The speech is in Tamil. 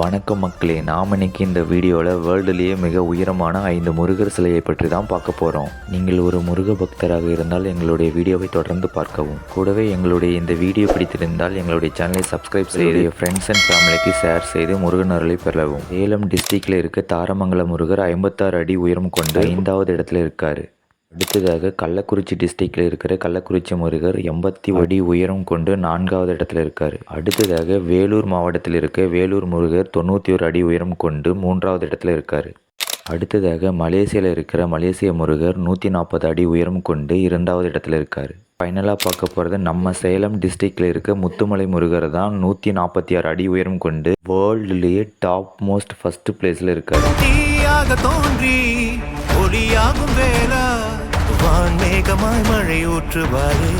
வணக்கம் மக்களே. நாம் இன்னைக்கு இந்த வீடியோவில் வேர்ல்டுலேயே மிக உயரமான ஐந்து முருகர் சிலையை பற்றி தான் பார்க்க போகிறோம் நீங்கள் ஒரு முருக பக்தராக இருந்தால் எங்களுடைய வீடியோவை தொடர்ந்து பார்க்கவும். கூடவே எங்களுடைய இந்த வீடியோ பிடித்திருந்தால் எங்களுடைய சேனலை சப்ஸ்கிரைப் செய்து ஃப்ரெண்ட்ஸ் அண்ட் ஃபேமிலிக்கு ஷேர் செய்து முருகன் அருளை பெறவும். சேலம் டிஸ்ட்ரிக்டில் இருக்க தாரமங்கலம் முருகர் ஐம்பத்தாறு அடி உயரம் கொண்டு ஐந்தாவது இடத்துல இருக்காரு. அடுத்ததாக கள்ளக்குறிச்சி டிஸ்ட்ரிக்டில் இருக்கிற கள்ளக்குறிச்சி முருகர் எண்பத்தி அடி உயரம் கொண்டு நான்காவது இடத்துல இருக்கார். அடுத்ததாக வேலூர் மாவட்டத்தில் இருக்க வேலூர் முருகர் தொண்ணூற்றி ஒரு அடி உயரம் கொண்டு மூன்றாவது இடத்துல இருக்கார். அடுத்ததாக மலேசியாவில் இருக்கிற மலேசிய முருகர் நூற்றி நாற்பது அடி உயரம் கொண்டு இரண்டாவது இடத்துல இருக்கார். ஃபைனலாக பார்க்க போகிறது நம்ம சேலம் டிஸ்ட்ரிக்டில் இருக்க முத்துமலை முருகர் தான் நூற்றி நாற்பத்தி ஆறு அடி உயரம் கொண்டு வேர்ல்டுலேயே டாப் மோஸ்ட் ஃபஸ்ட்டு பிளேஸில் இருக்கார். தோன்றி ஒளியாகும் வேலை வான்மேகமாய் மழை ஊற்றுவாரே